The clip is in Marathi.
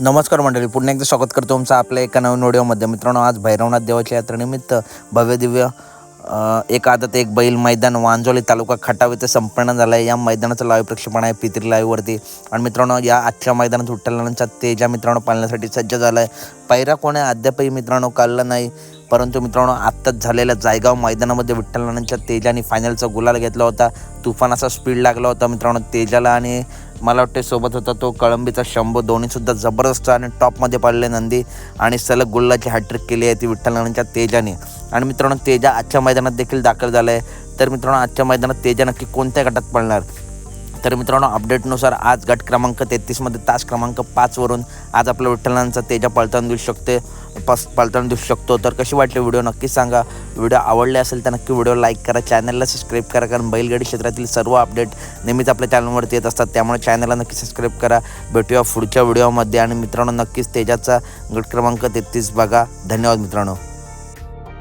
नमस्कार मंडळी पुन्हा एकदा स्वागत करतो तुमचं आपल्या एका नवीन व्हिडिओमध्ये. मित्रांनो आज भैरवनाथ देवाच्या यात्रेनिमित्त भव्य दिव्य एक आदत एक बैल मैदान वांजोली तालुका खटाव इथे संपन्न झालं आहे. या मैदानाचं लाईव्ह प्रक्षेपण आहे पित्री लाईव्हवरती. आणि मित्रांनो या आजच्या मैदानात विठ्ठलांचा तेजा मित्रांनो पाळण्यासाठी सज्ज झाला आहे पैरा कोणी अद्यापही मित्रांनो कळला नाही. परंतु मित्रांनो आत्ताच झालेल्या जायगाव मैदानामध्ये विठ्ठलांच्या तेजाने फायनलचा गुलाल घेतला होता. तुफान असा स्पीड लागला होता मित्रांनो तेजाला आणि मला वाटते सोबत होता तो कळंबीचा शंभू. दोन्हीसुद्धा जबरदस्त आणि टॉपमध्ये पडले नंदी आणि सलग गुल्लाची हॅट्रिक केली आहे ती विठ्ठलांच्या तेजाने. आणि मित्रांनो तेजा आजच्या मैदानात देखील दाखल झाला आहे तर मित्रांनो आजच्या मैदानात तेजा नक्की कोणत्या गटात पडणार तर मित्रांनो अपडेटनुसार आज गट क्रमांक तेहतीसमध्ये तास क्रमांक पाचवरून आज आपल्या विठ्ठलांचा तेजा पळताना दिसू शकते पस पळताना दिसू शकतो. तर कशी वाटली व्हिडिओ नक्की सांगा. व्हिडिओ आवडले असेल तर नक्की व्हिडिओ लाईक करा चॅनलला सबस्क्राईब करा कारण बैलगाडी क्षेत्रातील सर्व अपडेट नेहमीच आपल्या चॅनलवरती येत असतात. त्यामुळे चॅनलला नक्की सबस्क्राईब करा. भेटूया पुढच्या व्हिडिओमध्ये आणि मित्रांनो नक्कीच तेजाचा गट क्रमांक तेहतीस बघा. धन्यवाद मित्रांनो.